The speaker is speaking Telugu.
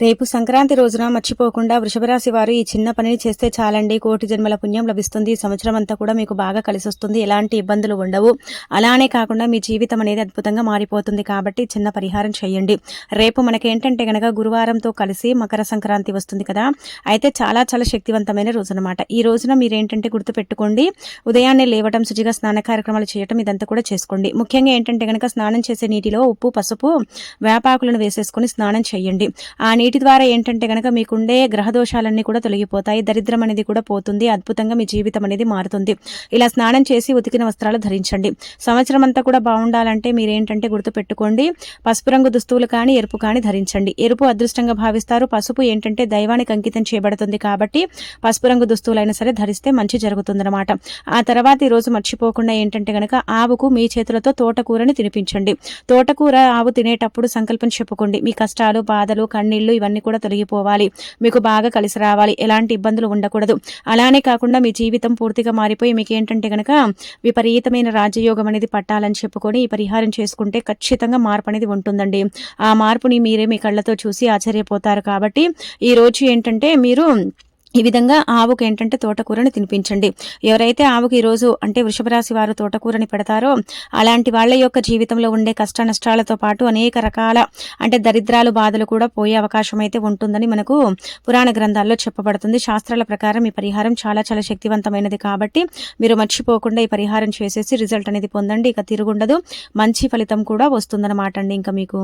రేపు సంక్రాంతి రోజున మర్చిపోకుండా వృషభరాశి వారు ఈ చిన్న పనిని చేస్తే చాలండి. కోటి జన్మల పుణ్యం లభిస్తుంది. ఈ సంవత్సరం అంతా కూడా మీకు బాగా కలిసి వస్తుంది ఎలాంటి ఇబ్బందులు ఉండవు. అలానే కాకుండా మీ జీవితం అనేది అద్భుతంగా మారిపోతుంది కాబట్టి చిన్న పరిహారం చేయండి. రేపు మనకి ఏంటంటే గనక గురువారంతో కలిసి మకర సంక్రాంతి వస్తుంది కదా. అయితే చాలా చాలా శక్తివంతమైన రోజు అనమాట ఈ రోజున మీరు ఏంటంటే గుర్తుపెట్టుకోండి. ఉదయాన్నే లేవటం శుచిగా స్నాన కార్యక్రమాలు చేయటం ఇదంతా కూడా చేసుకోండి. ముఖ్యంగా ఏంటంటే గనక స్నానం చేసే నీటిలో ఉప్పు పసుపు వేపాకులను వేసేసుకొని స్నానం చేయండి. ఆ నీటి ద్వారా ఏంటంటే కనుక మీకుండే గ్రహ దోషాలన్నీ కూడా తొలగిపోతాయి దరిద్రం అనేది కూడా పోతుంది అద్భుతంగా మీ జీవితం అనేది మారుతుంది. ఇలా స్నానం చేసి ఉతికిన వస్త్రాలు ధరించండి. సంవత్సరం అంతా కూడా బాగుండాలంటే మీరేంటంటే గుర్తుపెట్టుకోండి పసుపు రంగు దుస్తువులు కానీ ఎరుపు కానీ ధరించండి. ఎరుపు అదృష్టంగా భావిస్తారు. పసుపు ఏంటంటే దైవానికి అంకితం చేయబడుతుంది కాబట్టి పసుపు రంగు దుస్తువులైనా సరే ధరిస్తే మంచి జరుగుతుందన్నమాట. ఆ తర్వాత ఈ రోజు మర్చిపోకుండా ఏంటంటే కనుక ఆవుకు మీ చేతులతో తోటకూరని తినిపించండి. తోటకూర ఆవు తినేటప్పుడు సంకల్పం చెప్పుకోండి. మీ కష్టాలు బాధలు కన్నీళ్ళు ఇవన్నీ కూడా తొలగిపోవాలి. మీకు బాగా కలిసి రావాలి. ఎలాంటి ఇబ్బందులు ఉండకూడదు. అలానే కాకుండా మీ జీవితం పూర్తిగా మారిపోయి మీకు ఏంటంటే కనుక విపరీతమైన రాజయోగం అనేది పట్టాలని చెప్పుకొని ఈ పరిహారం చేసుకుంటే ఖచ్చితంగా మార్పు అనేది ఉంటుందండి. ఆ మార్పుని మీరే మీ కళ్ళతో చూసి ఆశ్చర్యపోతారు కాబట్టి ఈ రోజు ఏంటంటే మీరు ఈ విధంగా ఆవుకు ఏంటంటే తోటకూరని తినిపించండి. ఎవరైతే ఆవుకు ఈరోజు అంటే వృషభరాశి వారు తోటకూరని పెడతారో అలాంటి వాళ్ళ యొక్క జీవితంలో ఉండే కష్ట నష్టాలతో పాటు అనేక రకాల అంటే దరిద్రాలు బాధలు కూడా పోయే అవకాశం అయితే ఉంటుందని మనకు పురాణ గ్రంథాల్లో చెప్పబడుతుంది. శాస్త్రాల ప్రకారం ఈ పరిహారం చాలా చాలా శక్తివంతమైనది కాబట్టి మీరు మర్చిపోకుండా ఈ పరిహారం చేసేసి రిజల్ట్ అనేది పొందండి. ఇక తిరుగుండదు. మంచి ఫలితం కూడా వస్తుందన్నమాట అండి ఇంకా మీకు.